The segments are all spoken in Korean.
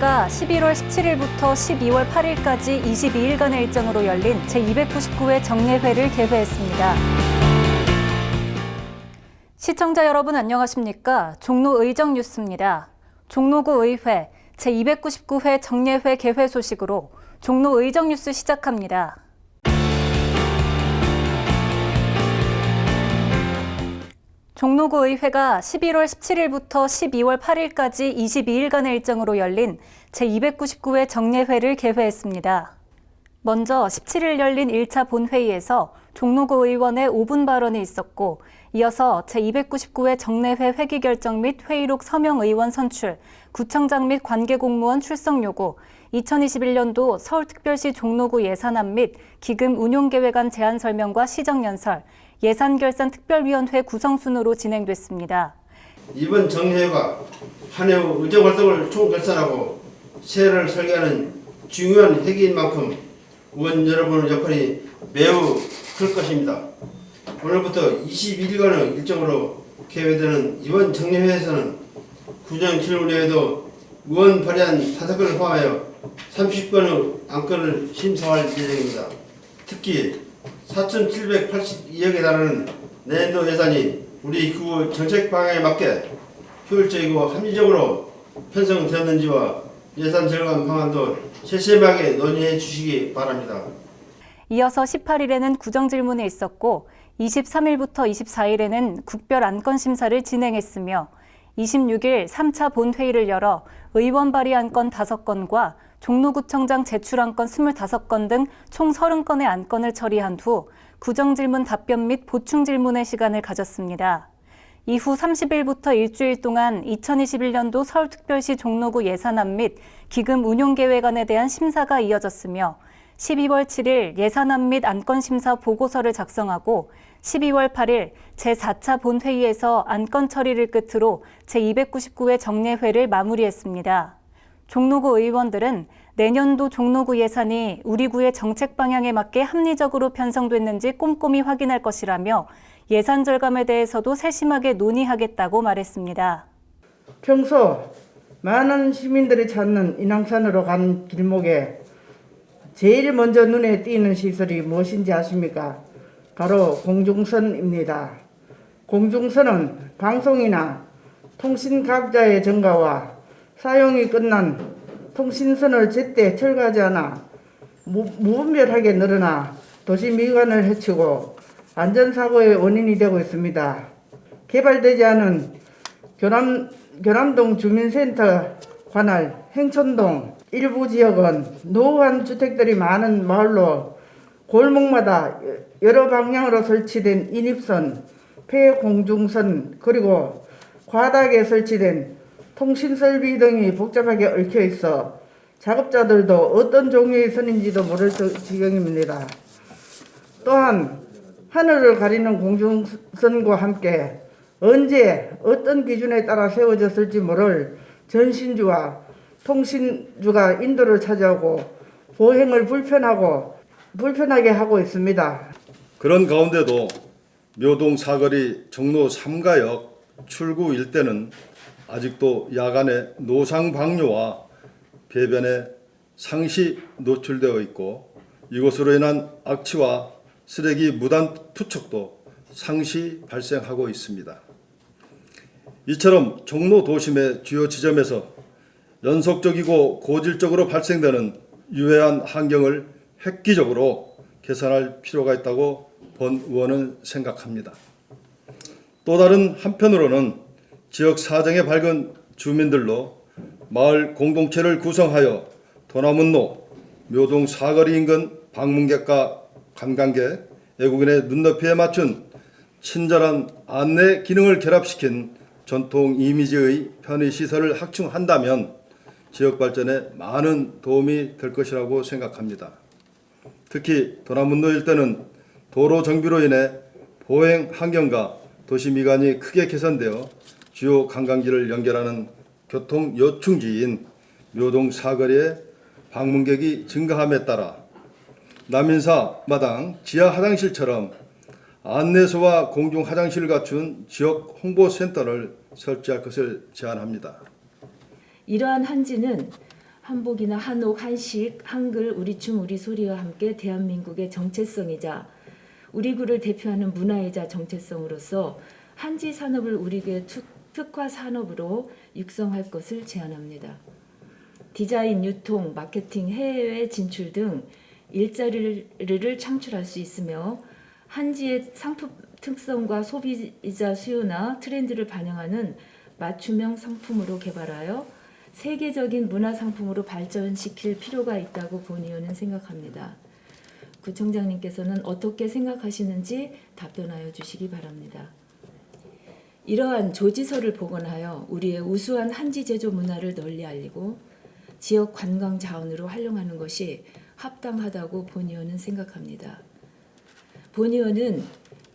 종로구의회가 11월 17일부터 12월 8일까지 22일간의 일정으로 열린 제299회 정례회를 개회했습니다. 시청자 여러분 안녕하십니까? 종로 의정 뉴스입니다. 종로구 의회 제299회 정례회 개회 소식으로 종로 의정 뉴스 시작합니다. 종로구 의회가 11월 17일부터 12월 8일까지 22일간의 일정으로 열린 제299회 정례회를 개회했습니다. 먼저 17일 열린 1차 본회의에서 종로구 의원의 5분 발언이 있었고 이어서 제299회 정례회 회기 결정 및 회의록 서명 의원 선출, 구청장 및 관계 공무원 출석 요구, 2021년도 서울특별시 종로구 예산안 및 기금 운용 계획안 제안 설명과 시정 연설, 예산결산 특별위원회 구성 순으로 진행됐습니다. 이번 정례회가 한해 의정 활동을 총결산하고 세를 설계하는 중요한 회기인 만큼 의원 여러분의 역할이 매우 클 것입니다. 오늘부터 21일간의 일정으로 개회되는 이번 정례회에서는 구정 질문 외에도 의원 발의한 다섯 건을 포함하여 30건의 안건을 심사할 예정입니다. 특히 4,782억에 달하는 내년도 예산이 우리 구 정책 방향에 맞게 효율적이고 합리적으로 편성되었는지와 예산 절감 방안도 세심하게 논의해 주시기 바랍니다. 이어서 18일에는 구정 질문이 있었고 23일부터 24일에는 국별 안건 심사를 진행했으며 26일 3차 본회의를 열어 의원 발의 안건 5건과 종로구청장 제출 안 건 25건 등 총 30건의 안건을 처리한 후 구정 질문 답변 및 보충 질문의 시간을 가졌습니다. 이후 30일부터 일주일 동안 2021년도 서울특별시 종로구 예산안 및 기금 운용계획안에 대한 심사가 이어졌으며 12월 7일 예산안 및 안건 심사 보고서를 작성하고 12월 8일 제4차 본회의에서 안건 처리를 끝으로 제299회 정례회를 마무리했습니다. 종로구 의원들은 내년도 종로구 예산이 우리 구의 정책 방향에 맞게 합리적으로 편성됐는지 꼼꼼히 확인할 것이라며 예산 절감에 대해서도 세심하게 논의하겠다고 말했습니다. 평소 많은 시민들이 찾는 인왕산으로 간 길목에 제일 먼저 눈에 띄는 시설이 무엇인지 아십니까? 바로 공중선입니다. 공중선은 방송이나 통신 각자의 증가와 사용이 끝난 통신선을 제때 철거하지 않아 무, 무분별하게 늘어나 도시 미관을 해치고 안전사고의 원인이 되고 있습니다. 개발되지 않은 교남, 교남동 주민센터 관할 행천동 일부 지역은 노후한 주택들이 많은 마을로 골목마다 여러 방향으로 설치된 인입선, 폐공중선 그리고 과닥에 설치된 통신 설비 등이 복잡하게 얽혀 있어 작업자들도 어떤 종류의 선인지도 모를 지경입니다. 또한 하늘을 가리는 공중선과 함께 언제 어떤 기준에 따라 세워졌을지 모를 전신주와 통신주가 인도를 차지하고 보행을 불편하고 불편하게 하고 있습니다. 그런 가운데도 묘동 사거리 종로 3가역 출구 일대는 아직도 야간에 노상 방뇨와 배변에 상시 노출되어 있고 이것으로 인한 악취와 쓰레기 무단 투척도 상시 발생하고 있습니다. 이처럼 종로 도심의 주요 지점에서 연속적이고 고질적으로 발생되는 유해한 환경을 획기적으로 개선할 필요가 있다고 본 의원은 생각합니다. 또 다른 한편으로는 지역 사정에 밝은 주민들로 마을 공동체를 구성하여 도남문로, 묘동 사거리 인근 방문객과 관광객, 외국인의 눈높이에 맞춘 친절한 안내 기능을 결합시킨 전통 이미지의 편의 시설을 확충한다면 지역 발전에 많은 도움이 될 것이라고 생각합니다. 특히 도남문로 일대는 도로 정비로 인해 보행 환경과 도시 미관이 크게 개선되어 주요 관광지를 연결하는 교통 요충지인 묘동 사거리에 방문객이 증가함에 따라 남인사 마당 지하 화장실처럼 안내소와 공중 화장실을 갖춘 지역 홍보센터를 설치할 것을 제안합니다. 이러한 한지는 한복이나 한옥, 한식, 한글, 우리 춤, 우리 소리와 함께 대한민국의 정체성이자 우리 구를 대표하는 문화이자 정체성으로서 한지 산업을 우리국의 특- 특화 산업으로 육성할 것을 제안합니다. 디자인, 유통, 마케팅, 해외 진출 등 일자리를 창출할 수 있으며 한지의 상품 특성과 소비자 수요나 트렌드를 반영하는 맞춤형 상품으로 개발하여 세계적인 문화 상품으로 발전시킬 필요가 있다고 본 의원은 생각합니다. 구청장님께서는 어떻게 생각하시는지 답변하여 주시기 바랍니다. 이러한 조지서를 복원하여 우리의 우수한 한지 제조 문화를 널리 알리고 지역 관광 자원으로 활용하는 것이 합당하다고 본 의원은 생각합니다. 본 의원은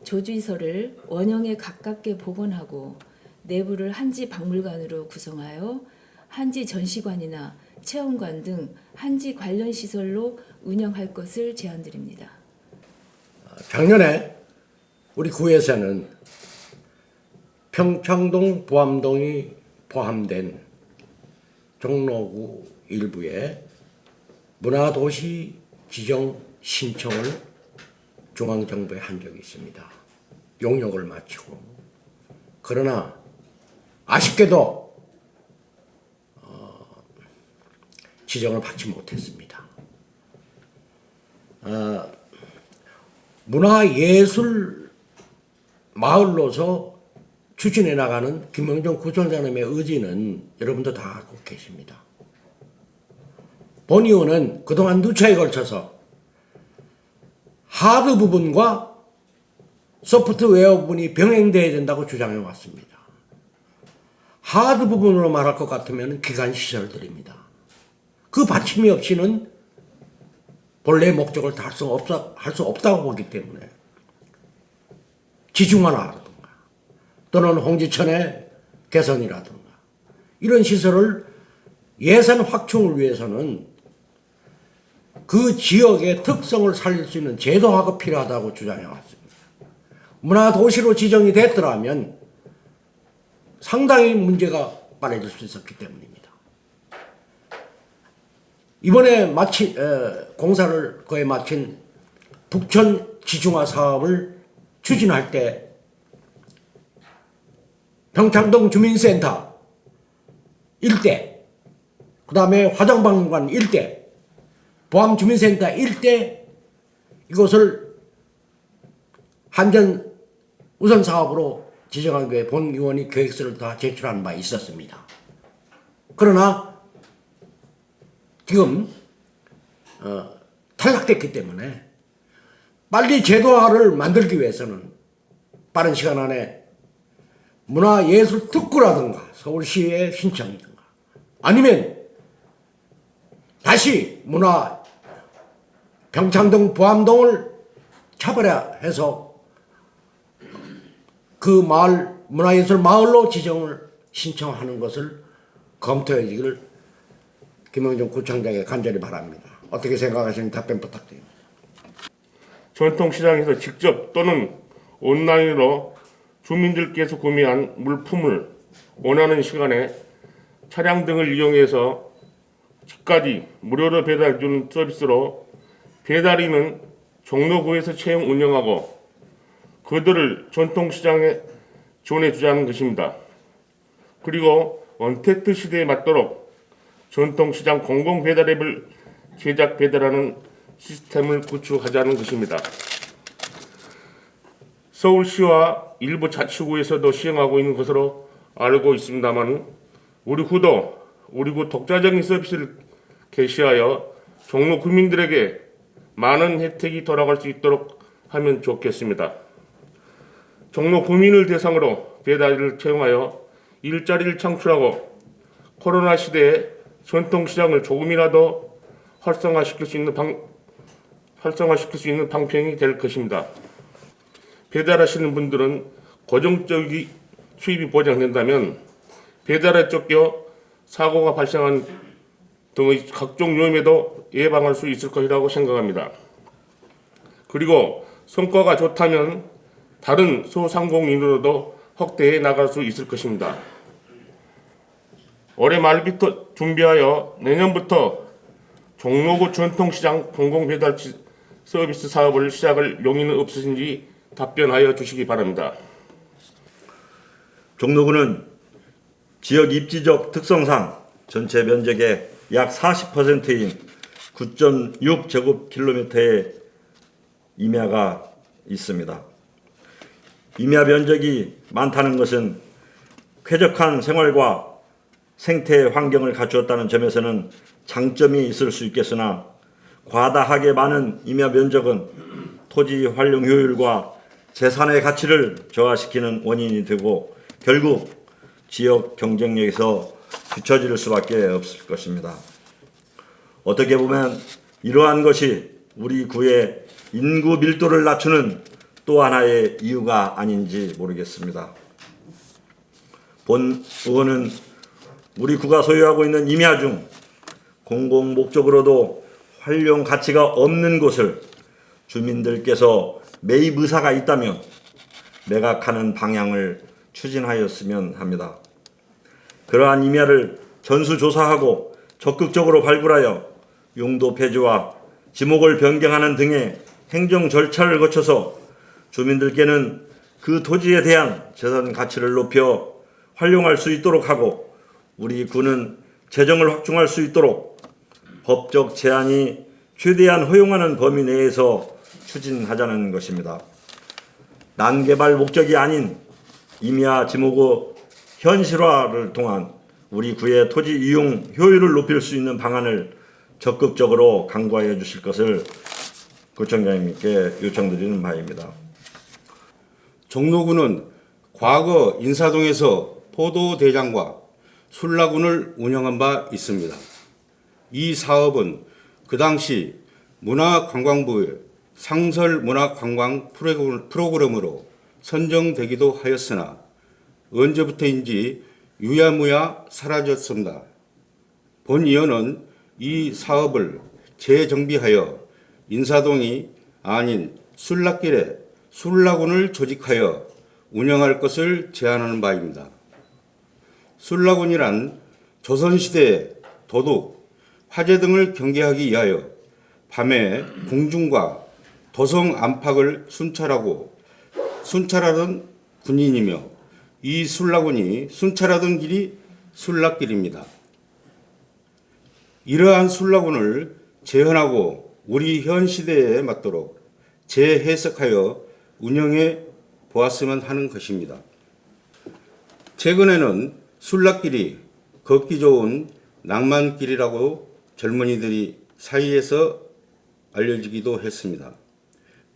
조지서를 원형에 가깝게 복원하고 내부를 한지 박물관으로 구성하여 한지 전시관이나 체험관 등 한지 관련 시설로 운영할 것을 제안드립니다. 작년에 우리 구에서는 평창동 보암동이 포함된 종로구 일부에 문화도시 지정 신청을 중앙정부에 한 적이 있습니다. 용역을 마치고 그러나 아쉽게도 어, 지정을 받지 못했습니다. 어, 문화예술 마을로서 추진해 나가는 김영정 구청장님의 의지는 여러분도 다 알고 계십니다. 본 의원은 그동안 누차에 걸쳐서 하드 부분과 소프트웨어 부분이 병행돼야 된다고 주장해 왔습니다. 하드 부분으로 말할 것 같으면 기관 시설들입니다. 그 받침이 없이는 본래 목적을 달성 없다, 할수 없다고 보기 때문에 지중화라든가 또는 홍지천의 개선이라든가 이런 시설을 예산 확충을 위해서는 그 지역의 특성을 살릴 수 있는 제도화가 필요하다고 주장해 왔습니다. 문화도시로 지정이 됐더라면 상당히 문제가 빠져질 수 있었기 때문입니다. 이번에 마친 에, 공사를 거의 마친 북천 지중화 사업을 추진할 때 평창동 주민센터. 일대, 그 다음에 화정박물관 일대, 보암 주민센터 일대. 이것을 한전 우선 사업으로 지정한 게본 의원이 계획서를 다 제출한 바 있었습니다. 그러나 지금 어, 탈락됐기 때문에 빨리 제도화를 만들기 위해서는 빠른 시간 안에 문화예술 특구라든가 서울시의 신청이든가 아니면 다시 문화 병창동 보암동을 차별해서 그 마을 문화예술 마을로 지정을 신청하는 것을 검토해 주기를 김영정 구청장에 간절히 바랍니다. 어떻게 생각하시는지 답변 부탁드립니다. 전통시장에서 직접 또는 온라인으로 주민들께서 구매한 물품을 원하는 시간에 차량 등을 이용해서 집까지 무료로 배달해주는 서비스로 배달인은 종로구에서 채용 운영하고 그들을 전통시장에 지원해주자는 것입니다. 그리고 언택트 시대에 맞도록 전통시장 공공배달앱을 제작 배달하는 시스템을 구축하자는 것입니다. 서울시와 일부 자치구에서도 시행하고 있는 것으로 알고 있습니다만 우리 구도 우리 구 독자적인 서비스를 개시하여 종로 구민들에게 많은 혜택이 돌아갈 수 있도록 하면 좋겠습니다. 종로 구민을 대상으로 배달을 채용하여 일자리를 창출하고 코로나 시대에 전통시장을 조금이라도 활성화시킬 수 있는 방, 활성화시킬 수 있는 방편이 될 것입니다. 배달하시는 분들은 고정적인 수입이 보장된다면 배달에 쫓겨 사고가 발생한 등의 각종 위험에도 예방할 수 있을 것이라고 생각합니다. 그리고 성과가 좋다면 다른 소상공인으로도 확대해 나갈 수 있을 것입니다. 올해 말부터 준비하여 내년부터 종로구 전통시장 공공배달 서비스 사업을 시작할 용의는 없으신지 답변하여 주시기 바랍니다. 종로구는 지역 입지적 특성상 전체 면적의 약 40%인 9.6 제곱킬로미터의 임야가 있습니다. 임야 면적이 많다는 것은 쾌적한 생활과 생태 환경을 갖추었다는 점에서는 장점이 있을 수 있겠으나 과다하게 많은 임야 면적은 토지 활용 효율과 재산의 가치를 저하시키는 원인이 되고 결국 지역 경쟁력에서 뒤처질 수밖에 없을 것입니다. 어떻게 보면 이러한 것이 우리 구의 인구 밀도를 낮추는 또 하나의 이유가 아닌지 모르겠습니다. 본 의원은 우리 구가 소유하고 있는 임야 중 공공 목적으로도 활용 가치가 없는 곳을 주민들께서 매입 의사가 있다면 매각하는 방향을 추진하였으면 합니다. 그러한 임야를 전수조사하고 적극적으로 발굴하여 용도 폐지와 지목을 변경하는 등의 행정 절차를 거쳐서 주민들께는 그 토지에 대한 재산 가치를 높여 활용할 수 있도록 하고 우리 구는 재정을 확충할 수 있도록 법적 제한이 최대한 허용하는 범위 내에서 추진하자는 것입니다. 난개발 목적이 아닌 임야 지목의 현실화를 통한 우리 구의 토지 이용 효율을 높일 수 있는 방안을 적극적으로 강구하여 주실 것을 구청장님께 요청드리는 바입니다. 종로구는 과거 인사동에서 포도대장과 술라군을 운영한 바 있습니다. 이 사업은 그 당시 문화관광부의 상설 문화관광 프로그램- 프로그램으로 선정되기도 하였으나 언제부터인지 유야무야 사라졌습니다. 본 의원은 이 사업을 재정비하여 인사동이 아닌 술락길에 술라군을 조직하여 운영할 것을 제안하는 바입니다. 술라군이란 조선시대의 도둑, 화재 등을 경계하기 위하여 밤에 궁중과 도성 안팎을 순찰하고 순찰하던 군인이며 이 술라군이 순찰하던 길이 술락길입니다. 이러한 술라군을 재현하고 우리 현 시대에 맞도록 재해석하여 운영해 보았으면 하는 것입니다. 최근에는 술락길이 걷기 좋은 낭만길이라고 젊은이들이 사이에서 알려지기도 했습니다.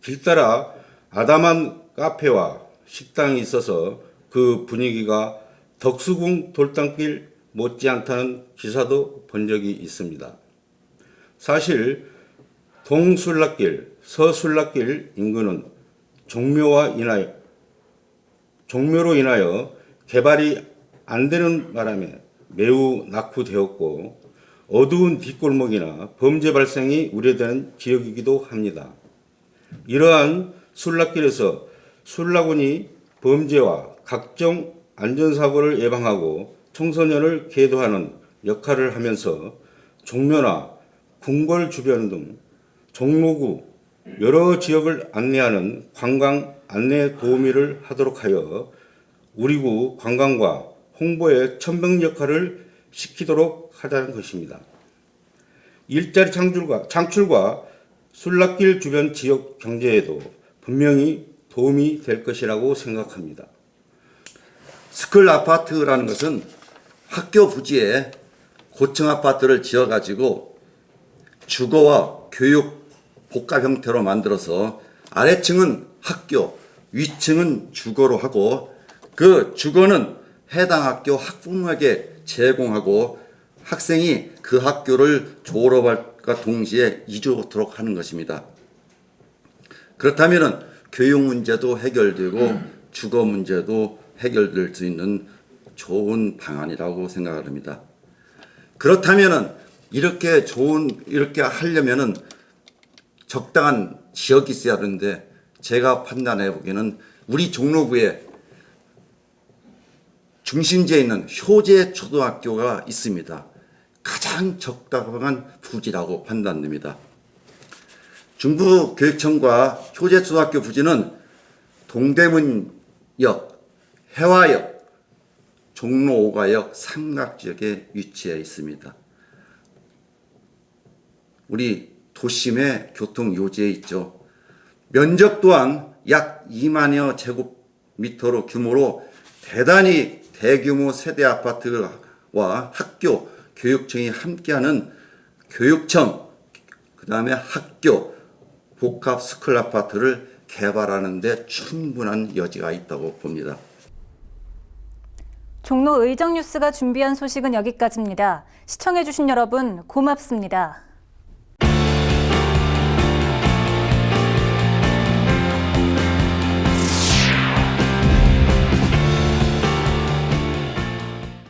길 따라 아담한 카페와 식당이 있어서 그 분위기가 덕수궁 돌담길 못지않다는 기사도 본 적이 있습니다. 사실 동술락길, 서술락길 인근은 종묘와 인하여 종묘로 인하여 개발이 안 되는 바람에 매우 낙후되었고 어두운 뒷골목이나 범죄 발생이 우려되는 지역이기도 합니다. 이러한 술락길에서 술라군이 범죄와 각종 안전사고를 예방하고 청소년을 계도하는 역할을 하면서 종묘나 궁궐 주변 등 종로구 여러 지역을 안내하는 관광 안내 도우미를 하도록 하여 우리구 관광과 홍보에 천병 역할을 시키도록 하자는 것입니다. 일자리 창출과, 창출과 술락길 주변 지역 경제에도 분명히 도움이 될 것이라고 생각합니다. 스쿨 아파트라는 것은 학교 부지에 고층 아파트를 지어가지고 주거와 교육 복합 형태로 만들어서 아래층은 학교, 위층은 주거로 하고 그 주거는 해당 학교 학부모에게 제공하고 학생이 그 학교를 졸업할 까 동시에 이주하도록 하는 것입니다. 그렇다면 교육 문제도 해결되고 주거 문제도 해결될 수 있는 좋은 방안이라고 생각을 합니다. 그렇다면은 이렇게 좋은 이렇게 하려면은 적당한 지역이 있어야 하는데 제가 판단해 보기에는 우리 종로구에 중심지에 있는 효재 초등학교가 있습니다. 가장 적당한 부지라고 판단됩니다. 중부교육청과 효재 초등학교 부지는 동대문역, 해화역, 종로 5가역 삼각지역에 위치해 있습니다. 우리 도심의 교통 요지에 있죠. 면적 또한 약 2만여 제곱미터로 규모로 대단히 대규모 세대 아파트와 학교, 교육청이 함께하는 교육청, 그 다음에 학교, 복합 스쿨 아파트를 개발하는 데 충분한 여지가 있다고 봅니다. 종로 의정 뉴스가 준비한 소식은 여기까지입니다. 시청해주신 여러분 고맙습니다.